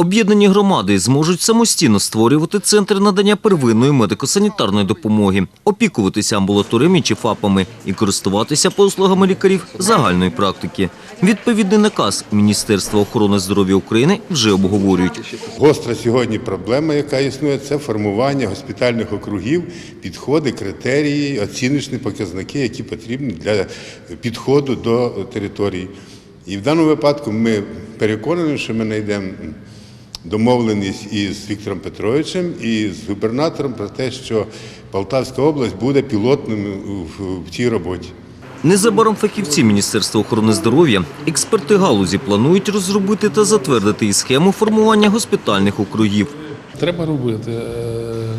Об'єднані громади зможуть самостійно створювати центри надання первинної медико-санітарної допомоги, опікуватися амбулаторіями чи ФАПами і користуватися послугами лікарів загальної практики. Відповідний наказ Міністерства охорони здоров'я України вже обговорюють. Гостра сьогодні проблема, яка існує, це формування госпітальних округів, підходи, критерії, оціночні показники, які потрібні для підходу до території. І в даному випадку ми переконані, що ми знайдемо домовленість із Віктором Петровичем і з губернатором про те, що Полтавська область буде пілотним в- цій роботі. Незабаром фахівці Міністерства охорони здоров'я, експерти галузі планують розробити та затвердити і схему формування госпітальних округів. Треба робити. Е,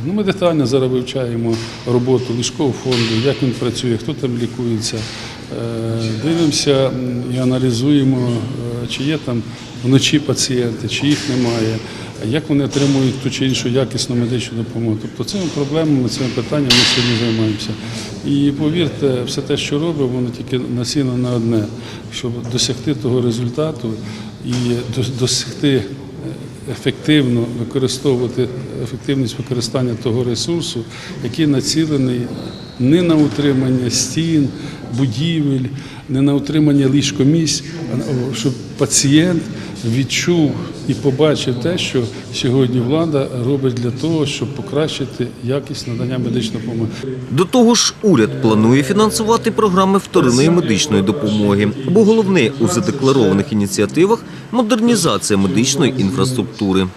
Ну, ми детально зараз вивчаємо роботу ліжкового фонду, як він працює, хто там лікується. Е, Дивимося і аналізуємо, е, чи є там вночі пацієнти, чи їх немає, як вони отримують ту чи іншу якісну медичну допомогу. Тобто цими проблемами, цими питаннями ми сьогодні займаємося. І повірте, все те, що робимо, воно тільки насіно на одне, щоб досягти того результату і досягти е, ефективно використовувати ефективність використання того ресурсу, який націлений не на утримання стін, будівель, не на утримання ліжкомісць, а щоб пацієнт відчув і побачив те, що сьогодні влада робить для того, щоб покращити якість надання медичної допомоги. До того ж, уряд планує фінансувати програми вторинної медичної допомоги, бо головне у задекларованих ініціативах модернізація медичної інфраструктури.